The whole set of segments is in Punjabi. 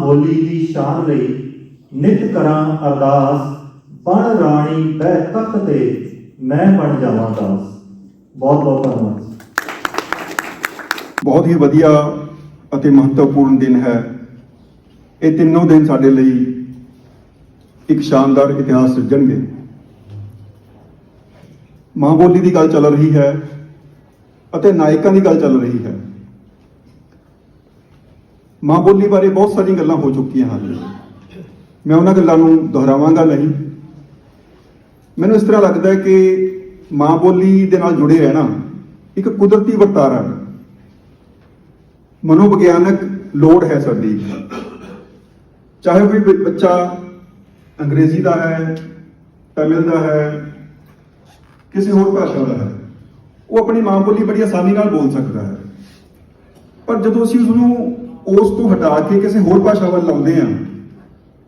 ਬੋਲੀ ਦੀ ਸ਼ਾਨ ਲਈ ਨਿਤ ਕਰਾਂ ਅਰਦਾਸ, ਬਣ ਰਾਣੀ ਬਹਿ ਤਖਤ ਤੇ ਮੈਂ ਬਣ ਜਾਵਾਂ ਦਾਸ। ਬਹੁਤ ਬਹੁਤ ਧੰਨਵਾਦ। ਬਹੁਤ ਹੀ ਵਧੀਆ ਅਤੇ ਮਹੱਤਵਪੂਰਨ ਦਿਨ ਹੈ। ਇਹ ਤਿੰਨੋਂ ਦਿਨ ਸਾਡੇ ਲਈ ਇੱਕ ਸ਼ਾਨਦਾਰ ਇਤਿਹਾਸ ਸਿਰਜਣਗੇ। ਮਾਂ ਬੋਲੀ ਦੀ ਗੱਲ ਚੱਲ ਰਹੀ ਹੈ ਅਤੇ ਨਾਇਕਾਂ ਦੀ ਗੱਲ ਚੱਲ ਰਹੀ ਹੈ। ਮਾਂ ਬੋਲੀ ਬਾਰੇ ਬਹੁਤ ਸਾਰੀਆਂ ਗੱਲਾਂ ਹੋ ਚੁੱਕੀਆਂ ਹਨ। ਮੈਂ ਉਹਨਾਂ ਗੱਲਾਂ ਨੂੰ ਦੁਹਰਾਵਾਂਗਾ ਨਹੀਂ। ਮੈਨੂੰ ਇਸ ਤਰ੍ਹਾਂ ਲੱਗਦਾ ਹੈ ਕਿ ਮਾਂ ਬੋਲੀ ਦੇ ਨਾਲ ਜੁੜੇ ਰਹਿਣਾ ਇੱਕ ਕੁਦਰਤੀ ਵਰਤਾਰਾ ਹੈ। ਮਨੋਵਿਗਿਆਨਕ ਲੋੜ ਹੈ ਸਾਡੀ। ਚਾਹੇ ਕੋਈ ਬ- ਬੱਚਾ ਅੰਗਰੇਜ਼ੀ ਦਾ ਹੈ, ਤਮਿਲ ਦਾ ਹੈ ਕਿਸੇ ਹੋਰ ਭਾਸ਼ਾ ਦਾ ਹੈ। ਉਹ ਆਪਣੀ ਮਾਂ ਬੋਲੀ ਬੜੀ ਆਸਾਨੀ ਨਾਲ ਬੋਲ ਸਕਦਾ ਹੈ। ਪਰ ਜਦੋਂ ਅਸੀਂ ਉਸ ਨੂੰ ਉਸ ਤੋਂ ਹਟਾ ਕੇ ਕਿਸੇ ਹੋਰ ਭਾਸ਼ਾ ਵੱਲ ਲਾਉਂਦੇ ਹਾਂ,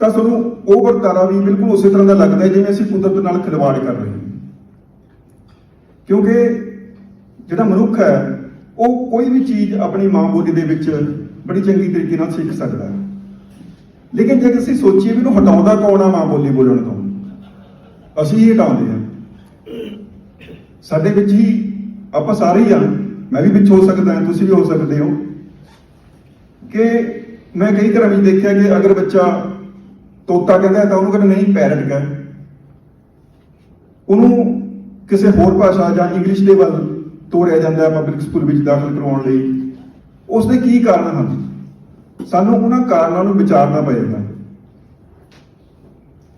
ਤਾਂ ਸਾਨੂੰ ਉਹ ਵਰਤਾਰਾ ਵੀ ਬਿਲਕੁਲ ਉਸੇ ਤਰ੍ਹਾਂ ਦਾ ਲੱਗਦਾ ਹੈ ਜਿਵੇਂ ਅਸੀਂ ਕੁਦਰਤ ਨਾਲ ਖਿਲਵਾੜ ਕਰ ਰਹੇ ਹਾਂ। ਕਿਉਂਕਿ ਜਿਹੜਾ ਮਨੁੱਖ ਹੈ, ਉਹ ਕੋਈ ਵੀ ਚੀਜ਼ ਆਪਣੀ ਮਾਂ ਬੋਲੀ ਦੇ ਵਿੱਚ ਬੜੀ ਚੰਗੀ ਤਰੀਕੇ ਨਾਲ ਸਿੱਖ ਸਕਦਾ ਹੈ। ਲੇਕਿਨ ਜੇ ਅਸੀਂ ਸੋਚੀਏ ਵੀ ਉਹਨੂੰ ਹਟਾਉਂਦਾ ਕੌਣ ਆ ਮਾਂ ਬੋਲੀ ਬੋਲਣ ਤੋਂ? ਅਸੀਂ ਹੀ ਹਟਾਉਂਦੇ ਹਾਂ। ਸਾਡੇ ਵਿੱਚ ਹੀ ਆਪਾਂ ਸਾਰੇ ਹੀ ਆ ਮੈਂ ਵੀ ਵਿੱਚ ਹੋ ਸਕਦਾ ਹਾਂ, ਤੁਸੀਂ ਵੀ ਹੋ ਸਕਦੇ ਹੋ। ਕਿ ਮੈਂ ਕਈ ਘਰਾਂ ਵਿੱਚ ਦੇਖਿਆ ਕਿ ਅਗਰ ਬੱਚਾ ਤੋਤਾ ਕਹਿੰਦਾ ਤਾਂ ਉਹਨੂੰ ਕਹਿੰਦੇ, ਨਹੀਂ ਪੈਰਟ ਕਹਿ। ਉਹਨੂੰ ਕਿਸੇ ਹੋਰ ਭਾਸ਼ਾ ਜਾਂ ਇੰਗਲਿਸ਼ ਦੇ ਵੱਲ ਤੋਰਿਆ ਜਾਂਦਾ ਹੈ ਪਬਲਿਕ ਸਕੂਲ ਵਿੱਚ ਦਾਖਲ ਕਰਵਾਉਣ ਲਈ। ਉਸ ਦੇ ਕੀ ਕਾਰਨ ਹਨ? ਸਾਨੂੰ ਉਹਨਾਂ ਕਾਰਨਾਂ ਨੂੰ ਵਿਚਾਰਨਾ ਪਏਗਾ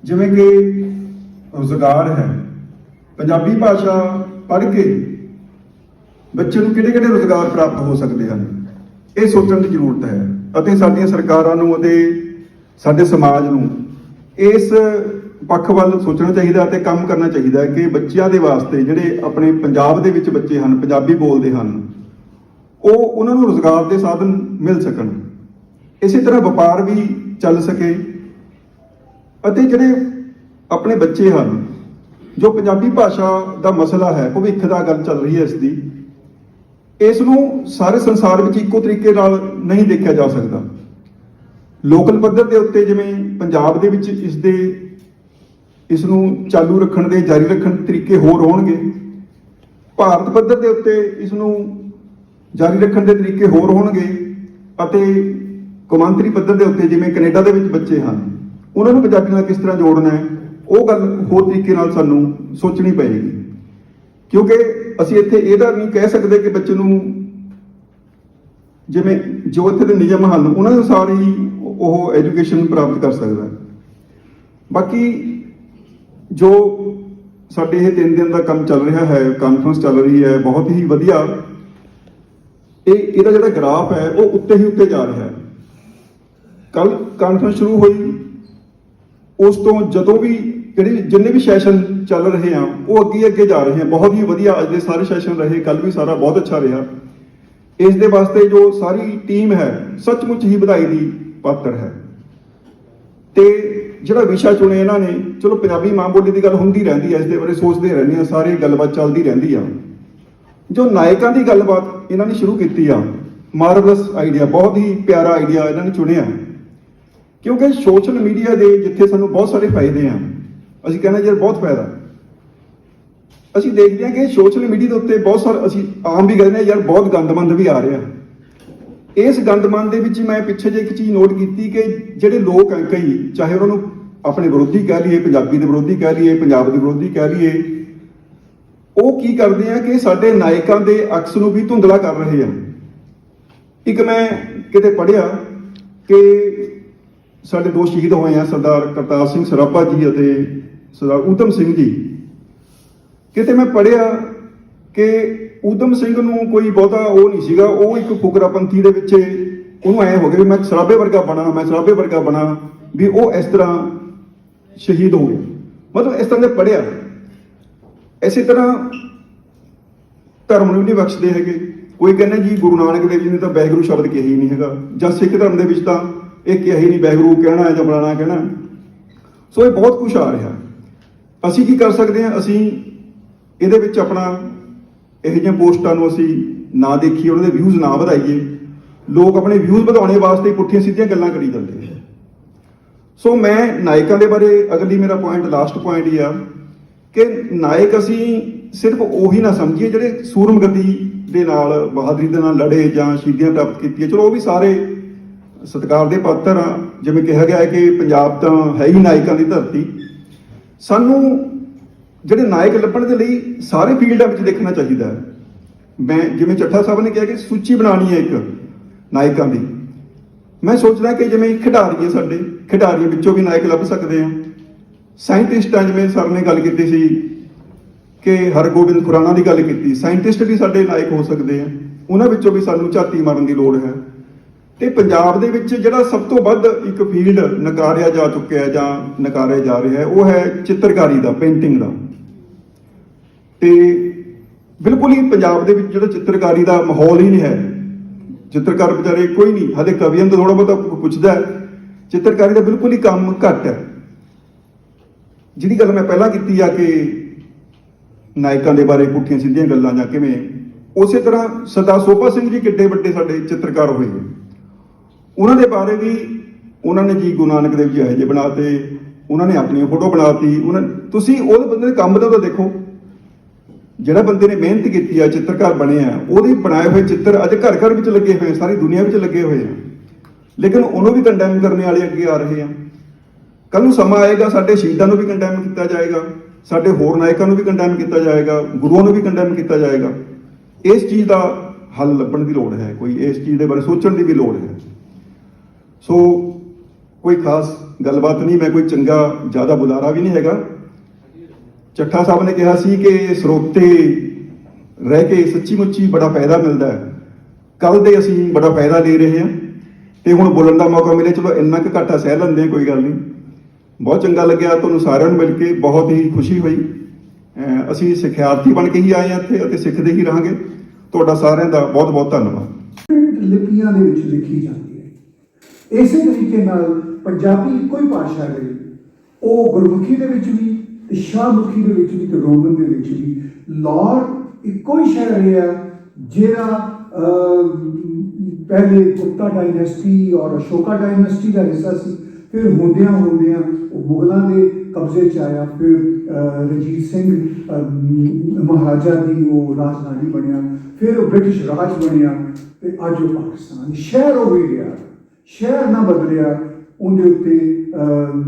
ਜਿਵੇਂ ਕਿ ਰੁਜ਼ਗਾਰ ਹੈ। ਪੰਜਾਬੀ ਭਾਸ਼ਾ ਪੜ੍ਹ ਕੇ ਬੱਚੇ ਨੂੰ ਕਿਹੜੇ ਕਿਹੜੇ ਰੁਜ਼ਗਾਰ ਪ੍ਰਾਪਤ ਹੋ ਸਕਦੇ ਹਨ? ਇਹ ਸੋਚਣ ਦੀ ਜ਼ਰੂਰਤ ਹੈ ਅਤੇ ਸਾਡੀਆਂ ਸਰਕਾਰਾਂ ਨੂੰ ਅਤੇ ਸਾਡੇ ਸਮਾਜ ਨੂੰ ਇਸ ਪੱਖ ਵੱਲ ਸੋਚਣਾ ਚਾਹੀਦਾ ਅਤੇ ਕੰਮ ਕਰਨਾ ਚਾਹੀਦਾ ਕਿ ਬੱਚਿਆਂ ਦੇ ਵਾਸਤੇ ਜਿਹੜੇ ਆਪਣੇ ਪੰਜਾਬ ਦੇ ਵਿੱਚ ਬੱਚੇ ਹਨ, ਪੰਜਾਬੀ ਬੋਲਦੇ ਹਨ, ਉਹ ਉਹਨਾਂ ਨੂੰ ਰੋਜ਼ਗਾਰ ਦੇ ਸਾਧਨ ਮਿਲ ਸਕਣ। ਇਸੇ ਤਰ੍ਹਾਂ ਵਪਾਰ ਵੀ ਚੱਲ ਸਕੇ ਅਤੇ ਜਿਹੜੇ ਆਪਣੇ ਬੱਚੇ ਹਨ ਜੋ ਪੰਜਾਬੀ ਭਾਸ਼ਾ ਦਾ ਮਸਲਾ ਹੈ ਭਵਿੱਖ ਦਾ ਗੱਲ ਚੱਲ ਰਹੀ ਹੈ ਇਸ ਦੀ। ਇਸ ਨੂੰ ਸਾਰੇ ਸੰਸਾਰ ਵਿੱਚ ਇੱਕੋ ਤਰੀਕੇ ਨਾਲ ਨਹੀਂ ਦੇਖਿਆ ਜਾ ਸਕਦਾ। ਲੋਕਲ ਪੱਧਰ ਦੇ ਉੱਤੇ ਜਿਵੇਂ ਪੰਜਾਬ ਦੇ ਵਿੱਚ ਇਸ ਦੇ, ਇਸ ਨੂੰ ਚਾਲੂ ਰੱਖਣ ਦੇ, ਜਾਰੀ ਰੱਖਣ ਦੇ ਤਰੀਕੇ ਹੋਰ ਹੋਣਗੇ। ਭਾਰਤ ਪੱਧਰ ਦੇ ਉੱਤੇ ਇਸ ਨੂੰ ਜਾਰੀ ਰੱਖਣ ਦੇ ਤਰੀਕੇ ਹੋਰ ਹੋਣਗੇ ਅਤੇ ਕੌਮਾਂਤਰੀ ਪੱਧਰ ਦੇ ਉੱਤੇ ਜਿਵੇਂ ਕੈਨੇਡਾ ਦੇ ਵਿੱਚ ਬੱਚੇ ਹਨ, ਉਹਨਾਂ ਨੂੰ ਪੰਜਾਬੀ ਨਾਲ ਕਿਸ ਤਰ੍ਹਾਂ ਜੋੜਨਾ ਹੈ? ਉਹ ਗੱਲ ਹੋਰ ਤਰੀਕੇ ਨਾਲ ਸਾਨੂੰ ਸੋਚਣੀ ਪਏਗੀ। ਕਿਉਂਕਿ ਅਸੀਂ ਇੱਥੇ ਇਹਦਾ ਨਹੀਂ ਕਹਿ ਸਕਦੇ ਕਿ ਬੱਚੇ ਨੂੰ ਜਿਵੇਂ ਜੋ ਇੱਥੇ ਦੇ ਨਿਯਮ ਹਨ, ਉਹਨਾਂ ਦੇ ਅਨੁਸਾਰ ਹੀ ਉਹ ਐਜੂਕੇਸ਼ਨ ਪ੍ਰਾਪਤ ਕਰ ਸਕਦਾ ਹੈ। ਬਾਕੀ ਜੋ ਸਾਡੇ ਇਹ ਤਿੰਨ ਦਿਨ ਦਾ ਕੰਮ ਚੱਲ ਰਿਹਾ ਹੈ ਕਾਨਫਰੰਸ ਚੱਲ ਰਹੀ ਹੈ, ਬਹੁਤ ਹੀ ਵਧੀਆ। ਇਹ, ਇਹਦਾ ਜਿਹੜਾ ਗ੍ਰਾਫ ਹੈ, ਉਹ ਉੱਤੇ ਹੀ ਉੱਤੇ ਜਾ ਰਿਹਾ ਹੈ। ਕੱਲ ਕਾਨਫਰੰਸ ਸ਼ੁਰੂ ਹੋਈ, ਉਸ ਤੋਂ ਜਦੋਂ ਵੀ ਜਿਹੜੇ ਜਿੰਨੇ ਵੀ ਸੈਸ਼ਨ ਚੱਲ ਰਹੇ ਆ, ਉਹ ਅੱਗੇ ਅੱਗੇ ਜਾ ਰਹੇ ਆ। ਬਹੁਤ ਹੀ ਵਧੀਆ ਅੱਜ ਦੇ ਸਾਰੇ ਸੈਸ਼ਨ ਰਹੇ ਕੱਲ ਵੀ ਸਾਰਾ ਬਹੁਤ ਅੱਛਾ ਰਿਹਾ। ਇਸ ਦੇ ਵਾਸਤੇ ਜੋ ਸਾਰੀ ਟੀਮ ਹੈ, ਸੱਚਮੁੱਚ ਹੀ ਵਧਾਈ ਦੀ ਪਾਤਰ ਹੈ। ਤੇ ਜਿਹੜਾ ਵਿਸ਼ਾ ਚੁਣੇ ਇਹਨਾਂ ਨੇ, ਚਲੋ ਪੰਜਾਬੀ ਮਾਂ ਬੋਲੀ ਦੀ ਗੱਲ ਹੁੰਦੀ ਰਹਿੰਦੀ ਹੈ, ਇਸ ਦੇ ਬਾਰੇ ਸੋਚਦੇ ਰਹਿੰਦੇ ਆ ਸਾਰੀ ਗੱਲਬਾਤ ਚੱਲਦੀ ਰਹਿੰਦੀ ਆ। ਜੋ ਨਾਇਕਾਂ ਦੀ ਗੱਲਬਾਤ ਇਹਨਾਂ ਨੇ ਸ਼ੁਰੂ ਕੀਤੀ ਆ, ਮਾਰਵਲਸ ਆਈਡੀਆ, ਬਹੁਤ ਹੀ ਪਿਆਰਾ ਆਈਡੀਆ ਇਹਨਾਂ ਨੇ ਚੁਣਿਆ। ਕਿਉਂਕਿ ਸੋਸ਼ਲ ਮੀਡੀਆ ਦੇ ਜਿੱਥੇ ਸਾਨੂੰ ਬਹੁਤ ਸਾਰੇ ਫਾਇਦੇ ਆ ਅਸੀਂ ਕਹਿੰਦੇ ਯਾਰ, ਬਹੁਤ ਫਾਇਦਾ ਅਸੀਂ ਦੇਖਦੇ ਹਾਂ ਕਿ ਸੋਸ਼ਲ ਮੀਡੀਆ ਦੇ ਉੱਤੇ ਬਹੁਤ ਸਾਰੇ ਅਸੀਂ ਆਮ ਵੀ ਕਹਿੰਦੇ ਹਾਂ, ਯਾਰ, ਬਹੁਤ ਗੰਦਮੰਦ ਵੀ ਆ ਰਿਹਾ ਇਸ ਗੰਦਮੰਦ ਦੇ ਵਿੱਚ ਮੈਂ ਪਿੱਛੇ ਜੇ ਇੱਕ ਚੀਜ਼ ਨੋਟ ਕੀਤੀ ਕਿ ਜਿਹੜੇ ਲੋਕ ਹੈ, ਕਈ, ਚਾਹੇ ਉਹਨਾਂ ਨੂੰ ਆਪਣੇ ਵਿਰੋਧੀ ਕਹਿ ਲਈਏ, ਪੰਜਾਬੀ ਦੇ ਵਿਰੋਧੀ ਕਹਿ ਲਈਏ, ਪੰਜਾਬ ਦੇ ਵਿਰੋਧੀ ਕਹਿ ਲਈਏ, ਉਹ ਕੀ ਕਰਦੇ ਆ ਕਿ ਸਾਡੇ ਨਾਇਕਾਂ ਦੇ ਅਕਸ ਨੂੰ ਵੀ ਧੁੰਦਲਾ ਕਰ ਰਹੇ ਆ। ਇੱਕ ਮੈਂ ਕਿਤੇ ਪੜਿਆ ਕਿ ਸਾਡੇ ਦੋ ਸ਼ਹੀਦ ਹੋਏ ਆ, ਸਰਦਾਰ ਕਰਤਾਰ ਸਿੰਘ ਸਰਾਭਾ ਜੀ ਅਤੇ ਸਰਦਾਰ ਊਧਮ ਸਿੰਘ ਜੀ। ਕਿਤੇ ਮੈਂ ਪੜਿਆ ਕਿ ਊਧਮ ਸਿੰਘ ਨੂੰ ਕੋਈ ਬਹੁਤਾ ਉਹ ਨਹੀਂ ਸੀਗਾ, ਉਹ ਇੱਕ ਫੁਕਰਾਪੰਥੀ ਦੇ ਵਿੱਚ ਉਹਨੂੰ ਐ ਹੋ ਗਿਆ ਵੀ ਮੈਂ ਸਰਾਭੇ ਵਰਗਾ ਬਣਾ, ਮੈਂ ਸਰਾਭੇ ਵਰਗਾ ਬਣਾ ਵੀ ਉਹ ਇਸ ਤਰ੍ਹਾਂ ਸ਼ਹੀਦ ਹੋ ਗਿਆ। ਮਤਲਬ ਇਸ ਤਰ੍ਹਾਂ ਦੇ ਪੜਿਆ ਇਸੇ ਤਰ੍ਹਾਂ ਧਰਮ ਨੂੰ ਨਹੀਂ ਬਖਸ਼ਦੇ ਹੈਗੇ। ਕੋਈ ਕਹਿੰਦਾ ਜੀ ਗੁਰੂ ਨਾਨਕ ਦੇਵ ਜੀ ਨੇ ਤਾਂ ਵੈਗੁਰੂ ਸ਼ਬਦ ਕਿਹਾ ਹੀ ਨਹੀਂ ਹੈਗਾ। ਜਾਂ ਸਿੱਖ ਧਰਮ ਦੇ ਵਿੱਚ ਤਾਂ ਇਹ ਕਿਹਾ ਹੀ ਨਹੀਂ ਵੈਗੁਰੂ ਕਹਿਣਾ ਜਾਂ ਬੁਲਾਣਾ ਕਹਿਣਾ। ਸੋ ਇਹ ਬਹੁਤ ਕੁਝ ਆ ਰਿਹਾ। ਅਸੀਂ ਕੀ ਕਰ ਸਕਦੇ ਹਾਂ? ਅਸੀਂ ਇਹਦੇ ਵਿੱਚ ਆਪਣਾ ਇਹੋ ਜਿਹੀਆਂ ਪੋਸਟਾਂ ਨੂੰ ਅਸੀਂ ਨਾ ਦੇਖੀਏ, ਉਹਨਾਂ ਦੇ ਵਿਊਜ਼ ਨਾ ਵਧਾਈਏ। ਲੋਕ ਆਪਣੇ ਵਿਊਜ਼ ਵਧਾਉਣੇ ਵਾਸਤੇ ਪੁੱਠੀਆਂ ਸਿੱਧੀਆਂ ਗੱਲਾਂ ਕਰੀ ਜਾਂਦੇ ਨੇ ਸੋ ਮੈਂ ਨਾਇਕਾਂ ਦੇ ਬਾਰੇ ਅਗਲੀ ਮੇਰਾ ਪੁਆਇੰਟ ਲਾਸਟ ਪੁਆਇੰਟ ਇਹ ਆ ਕਿ ਨਾਇਕ ਅਸੀਂ ਸਿਰਫ ਉਹੀ ਨਾ ਸਮਝੀਏ ਜਿਹੜੇ ਸੂਰਮਗਤੀ ਦੇ ਨਾਲ, ਬਹਾਦਰੀ ਦੇ ਨਾਲ ਲੜੇ ਜਾਂ ਸ਼ਹੀਦੀਆਂ ਪ੍ਰਾਪਤ ਕੀਤੀਆਂ। ਚਲੋ, ਉਹ ਵੀ ਸਾਰੇ ਸਤਿਕਾਰ ਦੇ ਪਾਤਰ ਆ। ਜਿਵੇਂ ਕਿਹਾ ਗਿਆ ਹੈ ਕਿ ਪੰਜਾਬ ਤਾਂ ਹੈ ਹੀ ਨਾਇਕਾਂ ਦੀ ਧਰਤੀ। ਸਾਨੂੰ ਜਿਹੜੇ ਨਾਇਕ ਲੱਭਣ ਦੇ ਲਈ ਸਾਰੇ ਫੀਲਡਾਂ ਵਿੱਚ ਦੇਖਣਾ ਚਾਹੀਦਾ ਹੈ। ਮੈਂ ਜਿਵੇਂ ਚੱਠਾ ਸਾਹਿਬ ਨੇ ਕਿਹਾ ਕਿ ਸੂਚੀ ਬਣਾਉਣੀ ਹੈ ਇੱਕ ਨਾਇਕਾਂ ਦੀ। ਮੈਂ ਸੋਚਦਾ ਕਿ ਜਿਵੇਂ ਖਿਡਾਰੀ ਹੈ ਸਾਡੇ ਖਿਡਾਰੀਆਂ ਵਿੱਚੋਂ ਵੀ ਨਾਇਕ ਲੱਭ ਸਕਦੇ ਆ। ਸਾਇੰਟਿਸਟਾਂ ਜਿਵੇਂ ਸਰ ਨੇ ਗੱਲ ਕੀਤੀ ਸੀ ਕਿ ਹਰਗੋਬਿੰਦ ਖੁਰਾਣਾ ਦੀ ਗੱਲ ਕੀਤੀ। ਸਾਇੰਟਿਸਟ ਵੀ ਸਾਡੇ ਨਾਇਕ ਹੋ ਸਕਦੇ ਆ। ਉਹਨਾਂ ਵਿੱਚੋਂ ਵੀ ਸਾਨੂੰ ਝਾਤੀ ਮਾਰਨ ਦੀ ਲੋੜ ਹੈ। ਤੇ ਪੰਜਾਬ ਦੇ ਵਿੱਚ ਜਿਹੜਾ ਸਭ ਤੋਂ ਵੱਧ ਇੱਕ ਫੀਲਡ ਨਕਾਰਿਆ ਜਾ ਚੁੱਕਿਆ ਜਾਂ ਨਕਾਰਿਆ ਜਾ ਰਿਹਾ ਉਹ ਹੈ ਚਿੱਤਰਕਾਰੀ ਦਾ ਪੇਂਟਿੰਗ ਦਾ। ਤੇ ਬਿਲਕੁਲ ਹੀ ਪੰਜਾਬ ਦੇ ਵਿੱਚ ਜਿਹੜਾ ਚਿੱਤਰਕਾਰੀ ਦਾ ਮਾਹੌਲ ਹੀ ਨਹੀਂ ਹੈ। ਚਿੱਤਰਕਾਰ ਵਿਚਾਰੇ ਕੋਈ ਨਹੀਂ, ਹਲੇ ਕਵੀਆਂ ਤੋਂ ਥੋੜਾ ਬਹੁਤਾ ਪੁੱਛਦਾ ਚਿੱਤਰਕਾਰੀ ਦਾ ਬਿਲਕੁਲ ਹੀ ਕੰਮ ਘੱਟ ਹੈ। ਜਿਹੜੀ ਗੱਲ ਮੈਂ ਪਹਿਲਾਂ ਕੀਤੀ ਆ ਕਿ ਨਾਇਕਾਂ ਦੇ ਬਾਰੇ ਪੁੱਠੀਆਂ ਸਿੱਧੀਆਂ ਗੱਲਾਂ ਜਾਂ ਕਿਵੇਂ, ਉਸੇ ਤਰ੍ਹਾਂ ਸਰਦਾਰ ਸੋਭਾ ਸਿੰਘ ਜੀ ਕਿੱਡੇ ਵੱਡੇ ਸਾਡੇ ਚਿੱਤਰਕਾਰ ਹੋਏ ਉਹਨਾਂ ਦੇ ਬਾਰੇ ਵੀ ਉਹਨਾਂ ਨੇ ਜੀ ਗੁਰੂ ਨਾਨਕ ਦੇਵ ਜੀ ਇਹੋ ਜਿਹੇ ਬਣਾਤੇ, ਉਹਨਾਂ ਨੇ ਆਪਣੀ ਫੋਟੋ ਬਣਾਤੀ, ਉਹਨਾਂ ਤੁਸੀਂ ਉਹਦੇ ਬੰਦੇ ਦੇ ਕੰਮ ਦਾ ਤਾਂ ਦੇਖੋ। ਜਿਹੜਾ ਬੰਦੇ ਨੇ ਮਿਹਨਤ ਕੀਤੀ ਆ, ਚਿੱਤਰਕਾਰ ਬਣਿਆ ਉਹਦੇ ਬਣਾਏ ਹੋਏ ਚਿੱਤਰ ਅੱਜ ਘਰ ਘਰ ਵਿੱਚ ਲੱਗੇ ਹੋਏ ਸਾਰੀ ਦੁਨੀਆ ਵਿੱਚ ਲੱਗੇ ਹੋਏ ਆ। ਲੇਕਿਨ ਉਹਨੂੰ ਵੀ ਕੰਡੈਮ ਕਰਨ ਵਾਲੇ ਅੱਗੇ ਆ ਰਹੇ ਆ। ਕੱਲ ਨੂੰ ਸਮਾਂ ਆਏਗਾ, ਸਾਡੇ ਸ਼ਹੀਦਾਂ ਨੂੰ ਵੀ ਕੰਡੈਮ ਕੀਤਾ ਜਾਏਗਾ, ਸਾਡੇ ਹੋਰ ਨਾਇਕਾਂ ਨੂੰ ਵੀ ਕੰਡੈਮ ਕੀਤਾ ਜਾਏਗਾ, ਗੁਰੂਆਂ ਨੂੰ ਵੀ ਕੰਡੈਮ ਕੀਤਾ ਜਾਏਗਾ। ਇਸ ਚੀਜ਼ ਦਾ ਹੱਲ ਲੱਭਣ ਦੀ ਲੋੜ ਹੈ ਕੋਈ, ਇਸ ਚੀਜ਼ ਦੇ ਬਾਰੇ ਸੋਚਣ ਦੀ ਵੀ ਲੋੜ ਹੈ। ਸੋ ਕੋਈ ਖਾਸ ਗੱਲਬਾਤ ਨਹੀਂ, ਮੈਂ ਕੋਈ ਚੰਗਾ, ਜ਼ਿਆਦਾ ਬੁਲਾਰਾ ਵੀ ਨਹੀਂ ਹੈਗਾ। ਚੱਠਾ ਸਾਹਿਬ ਨੇ ਕਿਹਾ ਸੀ ਕਿ ਸਰੋਤੇ ਰਹਿ ਕੇ ਸੱਚੀ ਮੁੱਚੀ ਬੜਾ ਫਾਇਦਾ ਮਿਲਦਾ ਹੈ। ਕੱਲ ਦੇ ਅਸੀਂ ਬੜਾ ਫਾਇਦਾ ਲੈ ਰਹੇ ਹਾਂ। ਤੇ ਹੁਣ ਬੋਲਣ ਦਾ ਮੌਕਾ ਮਿਲੇ, ਚਲੋ ਇੰਨਾ ਕੁ ਘਾਟਾ ਸਹਿ ਲੈਂਦੇ ਕੋਈ ਗੱਲ ਨਹੀਂ। ਬਹੁਤ ਚੰਗਾ ਲੱਗਿਆ ਤੁਹਾਨੂੰ ਸਾਰਿਆਂ ਨੂੰ ਮਿਲ ਕੇ, ਬਹੁਤ ਹੀ ਖੁਸ਼ੀ ਹੋਈ। ਅਸੀਂ ਸਿੱਖਿਆਰਥੀ ਬਣ ਕੇ ਹੀ ਆਏ ਹਾਂ ਇੱਥੇ ਅਤੇ ਸਿੱਖਦੇ ਹੀ ਰਹਾਂਗੇ। ਤੁਹਾਡਾ ਸਾਰਿਆਂ ਦਾ ਬਹੁਤ ਬਹੁਤ ਧੰਨਵਾਦ। ਲਿਪੀਆਂ ਦੇ ਵਿੱਚ ਲਿਖੀ ਜਾਂਦੀ ਇਸੇ ਤਰੀਕੇ ਨਾਲ ਪੰਜਾਬੀ ਇੱਕੋ ਹੀ ਭਾਸ਼ਾ ਰਹੀ ਉਹ ਗੁਰਮੁਖੀ ਦੇ ਵਿੱਚ ਵੀ ਤੇ ਸ਼ਾਹਮੁਖੀ ਦੇ ਵਿੱਚ ਵੀ ਤੇ ਰੋਮਨ ਦੇ ਵਿੱਚ ਵੀ। ਲਾਹੌਰ ਇੱਕੋ ਹੀ ਸ਼ਹਿਰ ਰਿਹਾ ਜਿਹੜਾ ਪਹਿਲੇ ਗੁਪਤਾ ਡਾਇਨੈਸਟੀ ਔਰ ਅਸ਼ੋਕਾ ਡਾਇਨੈਸਟੀ ਦਾ ਹਿੱਸਾ ਸੀ। ਫਿਰ ਹੁੰਦਿਆਂ ਹੁੰਦਿਆਂ ਉਹ ਮੁਗਲਾਂ ਦੇ ਕਬਜ਼ੇ 'ਚ ਆਇਆ। ਫਿਰ ਅਹ, ਰਣਜੀਤ ਸਿੰਘ ਮਹਾਰਾਜਾ ਦੀ ਉਹ ਰਾਜਧਾਨੀ ਬਣਿਆ। ਫਿਰ ਉਹ ਬ੍ਰਿਟਿਸ਼ ਰਾਜ ਬਣਿਆ ਤੇ ਅੱਜ ਉਹ ਪਾਕਿਸਤਾਨ ਸ਼ਹਿਰ ਹੋ ਗਿਆ। ਸ਼ਹਿਰ ਨਾ ਬਦਲਿਆ, ਉਹਦੇ ਉੱਤੇ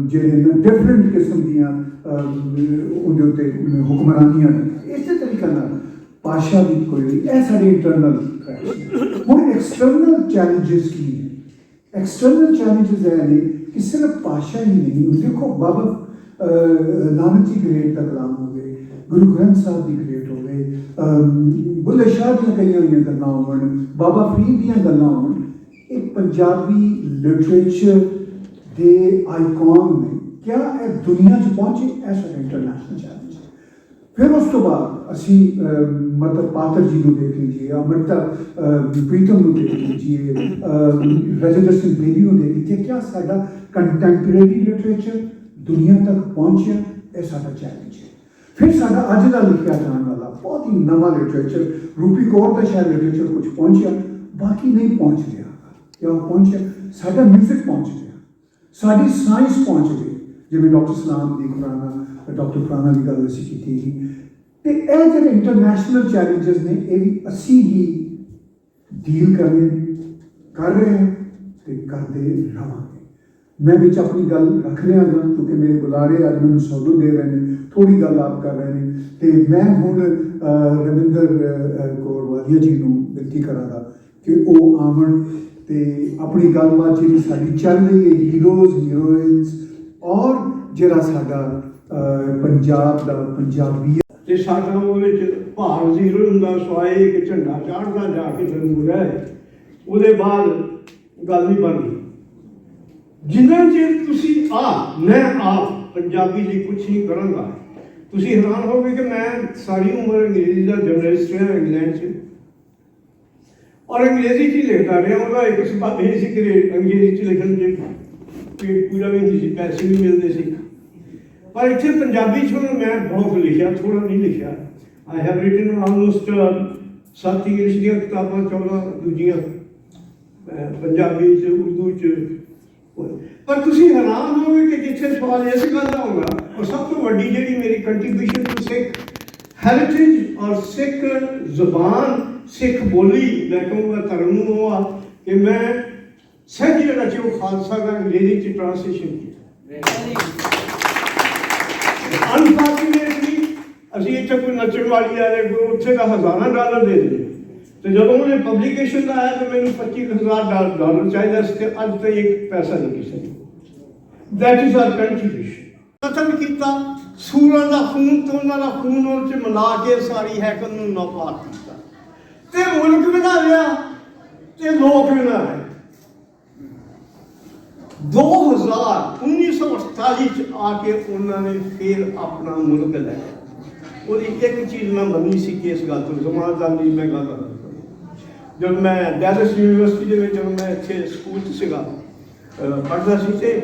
ਜਿਹੜੇ ਡਿਫਰੈਂਟ ਕਿਸਮ ਦੀਆਂ ਉਹਦੇ ਉੱਤੇ ਹੁਕਮਰਾਨੀਆਂ ਨੇ ਇਸੇ ਤਰੀਕੇ ਨਾਲ ਭਾਸ਼ਾ ਦੀ ਕੋਈ ਨਹੀਂ। ਇਹ ਸਾਡੇ ਇੰਟਰਨਲ ਹੁਣ ਐਕਸਟਰਨਲ ਚੈਲੰਜਸ ਕੀ ਹੈ ਐਕਸਟਰਨਲ ਚੈਲੰਜਸ ਹੈ ਨੇ ਕਿ ਸਿਰਫ ਭਾਸ਼ਾ ਹੀ ਨਹੀਂ, ਹੁਣ ਦੇਖੋ ਬਾਬਾ ਨਾਨਕ ਜੀ ਗ੍ਰੇਟ ਦਾ ਕਲਾਮ ਹੋ ਗਏ, ਗੁਰੂ ਗ੍ਰੰਥ ਸਾਹਿਬ ਦੀ ਗ੍ਰੇਟ ਹੋ ਗਏ ਬੁੱਲੇ ਸ਼ਾਹ ਦੀਆਂ ਕਈਆਂ ਹੋਈਆਂ ਗੱਲਾਂ ਹੋਣ, ਬਾਬਾ ਫਰੀਦ ਦੀਆਂ ਗੱਲਾਂ ਹੋਣ ਇਹ ਪੰਜਾਬੀ ਲਿਟਰੇਚਰ ਦੇ ਆਈਕਨ ਨੇ ਕਿਆ ਇਹ ਦੁਨੀਆ 'ਚ ਪਹੁੰਚੇ ਐਸਾ ਇੰਟਰਨੈਸ਼ਨਲ ਚੈਲੰਜ ਹੈ ਫਿਰ ਉਸ ਤੋਂ ਬਾਅਦ ਅਸੀਂ ਅਹ, ਮਤਲਬ ਪਾਤਰ ਜੀ ਨੂੰ ਦੇਖ ਲੀਜੀਏ ਅਮਰਤਾ ਅਹ, ਪ੍ਰੀਤਮ ਨੂੰ ਦੇਖ ਲੀਜੀਏ ਅਹ, ਰਜਿੰਦਰ ਸਿੰਘ ਬੇਦੀ ਨੂੰ ਦੇਖ ਲੀਜੀਏ ਕਿਆ ਸਾਡਾ ਕੰਟੈਂਪਰੇਰੀ ਲਿਟਰੇਚਰ ਦੁਨੀਆ ਤੱਕ ਪਹੁੰਚਿਆ ਇਹ ਸਾਡਾ ਚੈਲੰਜ ਹੈ ਫਿਰ ਸਾਡਾ ਅੱਜ ਦਾ ਲਿਖਿਆ ਜਾਣ ਵਾਲਾ ਬਹੁਤ ਹੀ ਨਵਾਂ ਲਿਟਰੇਚਰ ਰੂਪੀ ਕੌਰ ਦਾ ਸ਼ਾਇਦ ਲਿਟਰੇਚਰ ਕੁਝ ਪਹੁੰਚਿਆ ਬਾਕੀ ਨਹੀਂ ਪਹੁੰਚ ਰਿਹਾ ਕਿਆ ਪਹੁੰਚਿਆ ਸਾਡਾ ਮਿਊਜ਼ਿਕ ਪਹੁੰਚ ਗਿਆ। ਸਾਡੀ ਸਾਇੰਸ ਪਹੁੰਚ ਗਈ। ਜਿਵੇਂ ਡਾਕਟਰ ਸਲਾਮ ਦੀ ਖੁਰਾਨਾ ਡਾਕਟਰ ਖੁਰਾਨਾ ਦੀ ਗੱਲ ਅਸੀਂ ਕੀਤੀ ਸੀ। ਤੇ ਇਹ ਜਿਹੜੇ ਇੰਟਰਨੈਸ਼ਨਲ ਚੈਲੰਜਸ ਨੇ ਇਹ ਵੀ ਅਸੀਂ ਹੀ ਡੀਲ ਕਰਨੇ ਨੇ, ਕਰ ਰਹੇ ਹਾਂ ਤੇ ਕਰਦੇ ਰਹਾਂਗੇ। ਮੈਂ ਵਿੱਚ ਆਪਣੀ ਗੱਲ ਰੱਖ ਰਿਹਾ ਹਾਂ ਕਿਉਂਕਿ ਮੇਰੇ ਬੁਲਾਰੇ ਅੱਜ ਮੈਨੂੰ ਸੌਦੋ ਦੇ ਰਹੇ ਨੇ ਥੋੜੀ ਗੱਲ ਆਪ ਕਰ ਰਹੇ ਨੇ। ਤੇ ਮੈਂ ਹੁਣ ਰਵਿੰਦਰ ਕੌਰ ਵਾਲੀਆ ਜੀ ਨੂੰ ਬੇਨਤੀ ਕਰਾਂਗਾ ਕਿ ਉਹ ਆਵਣ ਤੇ ਆਪਣੀ ਗੱਲਬਾਤ ਜਿਹੜੀ ਸਾਡੀ ਚੱਲ ਰਹੀ ਹੈ ਹੀਰੋਜ਼ ਹੀਰੋਇਨਸ ਔਰ ਜਿਹੜਾ ਸਾਡਾ ਪੰਜਾਬ ਦਾ ਪੰਜਾਬੀ ਤੇ ਸਾਡਾ ਉਹਦੇ ਚ ਭਾਰ ਜ਼ੀਰੋ ਹੁੰਦਾ, ਸਵਾਏ ਇੱਕ ਝੰਡਾ ਚਾੜਦਾ ਜਾ ਕੇ ਤੈਨੂੰ ਰਹਿ ਉਹਦੇ ਬਾਅਦ ਗੱਲ ਨਹੀਂ ਬਣਦੀ। ਜਿੰਨਾ ਚਿਰ ਤੁਸੀਂ ਆ, ਮੈਂ ਆਪ ਪੰਜਾਬੀ ਲਈ ਕੁਛ ਨਹੀਂ ਕਰਾਂਗਾ। ਤੁਸੀਂ ਹੈਰਾਨ ਹੋਗੇ ਕਿ ਮੈਂ ਸਾਰੀ ਉਮਰ ਅੰਗਰੇਜ਼ੀ ਦਾ ਜਰਨਲਿਸਟ ਰਿਹਾ ਇੰਗਲੈਂਡ 'ਚ। ਔਰ ਅੰਗਰੇਜ਼ੀ 'ਚ ਹੀ ਲਿਖਦਾ ਰਿਹਾ, ਉਹਦਾ ਇੱਕ ਸਬਬ ਇਹ ਸੀ ਕਿ ਅੰਗਰੇਜ਼ੀ 'ਚ ਲਿਖਣ 'ਚ ਕਿ ਪੂਰਾ ਵੀ ਨਹੀਂ ਸੀ, ਪੈਸੇ ਵੀ ਮਿਲਦੇ ਸੀ। ਪਰ ਇੱਥੇ ਪੰਜਾਬੀ 'ਚ ਹੁਣ ਮੈਂ ਬਹੁਤ ਲਿਖਿਆ ਥੋੜਾ ਨਹੀਂ ਲਿਖਿਆ। ਆਈ ਹੈਵ ਰਿਟਨ ਆਲਮੋਸਟ ਸੱਤ ਇੰਗਲਿਸ਼ ਦੀਆਂ ਕਿਤਾਬਾਂ, ਚੌਦਾਂ ਦੂਜੀਆਂ ਪੰਜਾਬੀ ਚ, ਉਰਦੂ ਚ। ਪਰ ਤੁਸੀਂ ਹੈਰਾਨ ਹੋਵੋਗੇ ਕਿ ਜਿੱਥੇ ਸਵਾਲ ਇਸ ਗੱਲ ਦਾ ਹੋਗਾ ਉਹ ਸਭ ਤੋਂ ਵੱਡੀ ਜਿਹੜੀ ਮੇਰੀ ਕੰਟਰੀਬਿਊਸ਼ਨ ਟੂ ਸਿੱਖ ਹੈਰੀਟੇਜ ਔਰ ਸਿੱਖ ਜ਼ੁਬਾਨ ਸਿੱਖ ਬੋਲੀ, ਮੈਂ ਕਹੂੰਗਾ ਧਰਮ ਨੂੰ ਉਹ ਆ ਕਿ ਮੈਂ ਸਹਿਜ ਜਿਹੜਾ ਚ ਉਹ ਖਾਲਸਾ ਦਾ ਅੰਗਰੇਜ਼ੀ ਚ ਟ੍ਰਾਂਸਲੇਸ਼ਨ ਕੀਤਾ। ਅਨਫੋਰਚੂਨੇਟਲੀ ਅਸੀਂ ਇੱਥੇ ਕੋਈ ਨੱਚਣ ਵਾਲੀ ਆ ਰਹੇ ਕੋਈ ਉੱਥੇ ਦਾ ਹਜ਼ਾਰਾਂ ਡਾਲਰ ਦੇ ਦੇ ਤੇ ਜਦੋਂ ਉਹਨੇ ਪਬਲੀਕੇਸ਼ਨ ਦਾ ਆਇਆ ਤੇ ਮੈਨੂੰ 25000 ਡਾਲਰ ਡਾਲਰ ਚਾਹੀਦਾ ਸੀ ਤੇ ਅੱਜ ਤੱਕ ਇੱਕ ਪੈਸਾ ਨਹੀਂ ਕਿਸੇ ਨੂੰ। ਦੈਟ ਇਜ਼ ਆਰ ਕੰਟਰੀਬਿਊਸ਼ਨ ਕਤਲ ਕੀਤਾ, ਸੂਰਾਂ ਦਾ ਖੂਨ, ਤੇ ਉਹਨਾਂ ਦਾ ਖੂਨ ਉਹ ਚ ਮਿਲਾ ਕੇ ਸਾਰੀ ਹੈਕਲ ਨੂੰ ਨਾਪਾਕ ਕੀਤਾ। ਤੇ ਮੁਲਕ ਬਣਾ ਲਿਆ ਤੇ ਲੋਕ ਬਣਾ ਲਏ 2000 1948 ਚ ਆ ਕੇ ਉਹਨਾਂ ਨੇ ਫਿਰ ਆਪਣਾ ਮੁਲਕ ਲੈ ਲਿਆ। ਉਹਦੀ ਇੱਕ ਚੀਜ਼ ਮੈਂ ਮੰਨੀ ਸੀ ਕਿ ਇਸ ਗੱਲ ਤੋਂ ਜ਼ਮਾਨਦਾਰ ਦੀ ਮੈਂ ਗੱਲ ਜਦ ਮੈਂ ਡੈਲਸ ਯੂਨੀਵਰਸਿਟੀ ਦੇ ਵਿੱਚ, ਜਦੋਂ ਮੈਂ ਇੱਥੇ ਸਕੂਲ 'ਚ ਸੀਗਾ ਪੜ੍ਹਦਾ ਸੀ ਤੇ